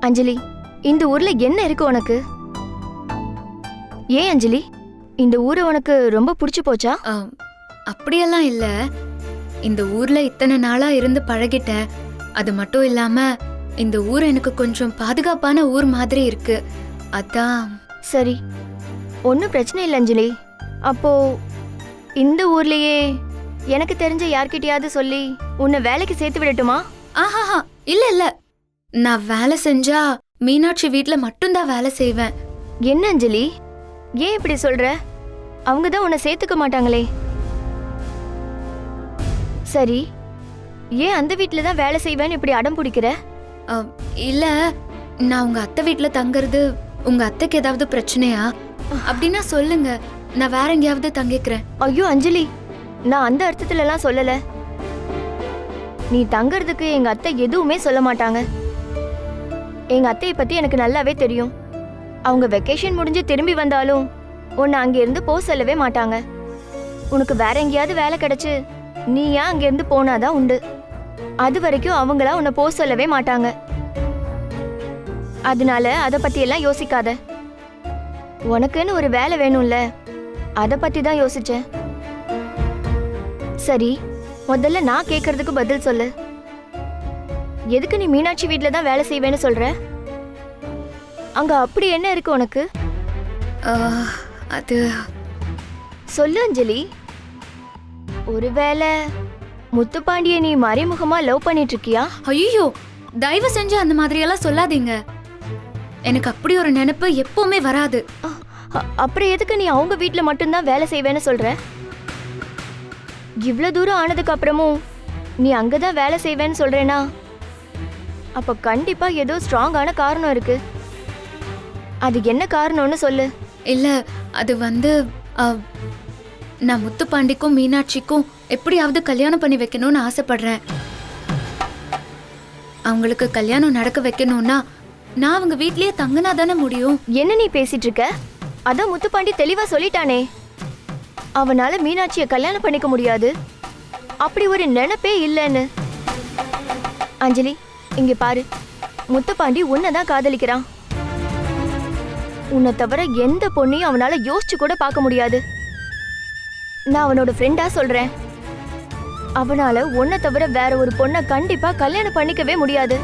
அஞ்சலி இந்த ஊர்ல என்ன இருக்கு உனக்கு? ஏன் அஞ்சலி இந்த ஊரு உனக்கு ரொம்ப பிடிச்சு போச்சா? அப்படியெல்லாம் இல்ல. இந்த ஊர்ல இத்தனை நாளா இருந்து பழகிட்டேன் அது மட்டும் இல்லாம இந்த ஊர் எனக்கு கொஞ்சம் பாதுகாப்பான ஊர் மாதிரி இருக்கு. அதான். சரி. ஒன்றும் பிரச்சனை இல்லை அஞ்சலி. அப்போ இந்த ஊர்லயே எனக்கு தெரிஞ்ச யார்கிட்டயாவது சொல்லி உன்னை வேலைக்கு சேர்த்து விடட்டுமா? ஆஹாஹா இல்ல இல்ல. நான் வேலை செஞ்சா மீனாட்சி வீட்ல மட்டும்தான் வேலை செய்வேன். என்ன அஞ்சலி? ஏன் இப்படி சொல்ற? அவங்க தான் உன்னை சேர்த்துக்க மாட்டாங்களே. சரி ஏன் அந்த வீட்டில் தான் வேலை செய்வேன்னு இப்படி அடம் பிடிக்கிற? ஆம், இல்ல நான் உங்க அத்தை வீட்ல தங்குறது உங்க அத்தைக்கு ஏதாவது பிரச்சனையா? அப்படின்னா சொல்லுங்க நான் வேற எங்கேயாவது தங்கிக்கிறேன். ஐயோ அஞ்சலி நான் அந்த அர்த்தத்துலலாம் சொல்லல. நீ தங்கறதுக்கு எங்க அத்தை எதுவுமே சொல்ல மாட்டாங்க. எங்க அத்தையை பத்தி எனக்கு நல்லாவே தெரியும். அவங்க வெக்கேஷன் முடிஞ்சு திரும்பி வந்தாலும் உன்னை அங்கிருந்து போக சொல்லவே மாட்டாங்க. உனக்கு வேற எங்கேயாவது வேலை கிடைச்சு நீ ஏன் அங்கிருந்து போனாதான் உண்டு? அது வரைக்கும் அவங்களா உன்னை போக சொல்லவே மாட்டாங்க. அதனால அதை பற்றியெல்லாம் யோசிக்காத. உனக்குன்னு ஒரு வேலை வேணும்ல அதை பத்தி தான் யோசிச்சேன். சரி முதல்ல நான் கேட்கறதுக்கு பதில் சொல்லு. எதுக்கு நீ மீனாட்சி வீட்ல தான் வேலை செய்வேன்னு சொல்ற? அங்க அப்படி என்ன இருக்கு உனக்கு? அது சொல்லு அஞ்சலி. ஒருவேளை முத்துப்பாண்டிய நீ மறைமுகமா லவ் பண்ணிட்டு இருக்கியா ஐயோ தயவு செஞ்சு அந்த மாதிரியெல்லாம் சொல்லாதீங்க. எனக்கு அப்படி ஒரு நினைப்பு எப்பவுமே வராது. அப்புறம் எதுக்கு நீ அவங்க வீட்ல மட்டும்தான் வேலை செய்வேன்னு சொல்ற? இவ்ளோ தூரம் ஆனதுக்கு அப்புறமும் நீ அங்கதான் வேலை செய்வேன்னு சொல்றேனா? அப்ப கண்டிப்பா ஏதோ ஸ்ட்ராங்கான காரணம் இருக்கு. அது என்ன காரணம்னு சொல்லு. இல்ல அது வந்து நான் முத்துப்பாண்டிக்கும் மீனாட்சிக்கும் எப்படியாவது கல்யாணம் பண்ணி வைக்கணும்னு ஆசைப்படுறேன். அவங்களுக்கு கல்யாணம் நடக்க வைக்கணும்னா நான் அவங்க வீட்லயே தங்கினா தானே முடியும். என்ன நீ பேசிட்டு இருக்க? அதான் முத்துப்பாண்டி தெளிவா சொல்லிட்டானே. அவனால மீனாட்சிய கல்யாணம் பண்ணிக்க முடியாது. அப்படி ஒரு நினைப்பே இல்லைன்னு. அஞ்சலி இங்க பாரு. முத்துப்பாண்டி உன்னை தான் காதலிக்கிறான். உன்னை தவிர எந்த பொண்ணையும் அவனால யோசிச்சு கூட பார்க்க முடியாது. நான் அவனோட ஃப்ரெண்டா சொல்றேன். அவனால உன்னை தவிர வேற ஒரு பொண்ணை கண்டிப்பா கல்யாணம் பண்ணிக்கவே முடியாது.